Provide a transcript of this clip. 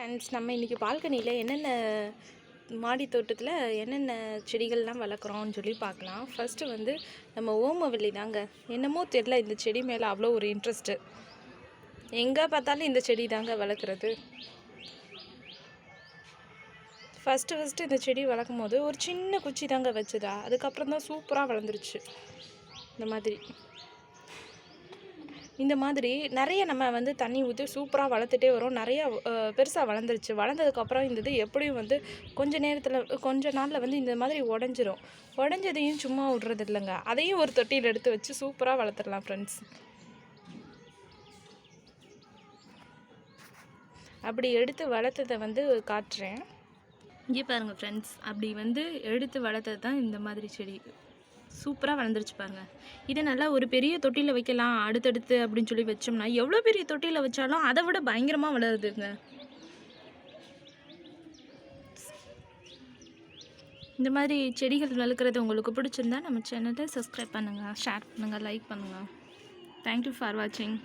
Friends நம்ம இன்றைக்கி பால்கனியில் என்னென்ன மாடி தோட்டத்தில் என்னென்ன செடிகள்லாம் வளர்க்குறோம்னு சொல்லி பார்க்கலாம். ஃபஸ்ட்டு வந்து நம்ம ஓமவல்லி தாங்க. என்னமோ தெரில இந்த செடி மேலே அவ்வளோ ஒரு இன்ட்ரெஸ்ட்டு எங்கே பார்த்தாலும் இந்த செடி தாங்க வளர்க்குறது. ஃபஸ்ட்டு ஃபஸ்ட்டு இந்த செடி வளர்க்கும் போது ஒரு சின்ன குச்சி தாங்க வச்சதா. அதுக்கப்புறம் தான் சூப்பராக வளர்ந்துருச்சு. இந்த மாதிரி. இந்த மாதிரி நிறைய நம்ம வந்து தண்ணி ஊற்றி சூப்பராக வளர்த்துட்டே வரோம். நிறையா பெருசாக வளர்ந்துருச்சு. வளர்ந்ததுக்கப்புறம் இந்த இது எப்படியும் வந்து கொஞ்ச நேரத்தில் கொஞ்ச நாளில் வந்து இந்த மாதிரி உடஞ்சிரும். உடஞ்சதையும் சும்மா விட்றது இல்லைங்க. அதையும் ஒரு தொட்டியில் எடுத்து வச்சு சூப்பராக வளர்த்துடலாம் ஃப்ரெண்ட்ஸ் அப்படி எடுத்து வளர்த்ததை வந்து காட்டுறேன். இங்கே பாருங்கள் ஃப்ரெண்ட்ஸ் அப்படி வந்து எடுத்து வளர்த்தது தான் இந்த மாதிரி செடி. சூப்பராக வளர்ந்துருச்சு பாருங்க. இதை நல்லா ஒரு பெரிய தொட்டியில் வைக்கலாம் அடுத்தடுத்து அப்படின்னு சொல்லி வச்சோம்னா எவ்வளோ பெரிய தொட்டியில் வச்சாலும் அதை விட பயங்கரமாக வளருதுங்க. இந்த மாதிரி செடிகள் வளர்க்குறது உங்களுக்கு பிடிச்சிருந்தா நம்ம சேனலை சப்ஸ்கிரைப் பண்ணுங்கள் ஷேர் பண்ணுங்கள் லைக் பண்ணுங்கள் தேங்க்யூ ஃபார் வாட்சிங்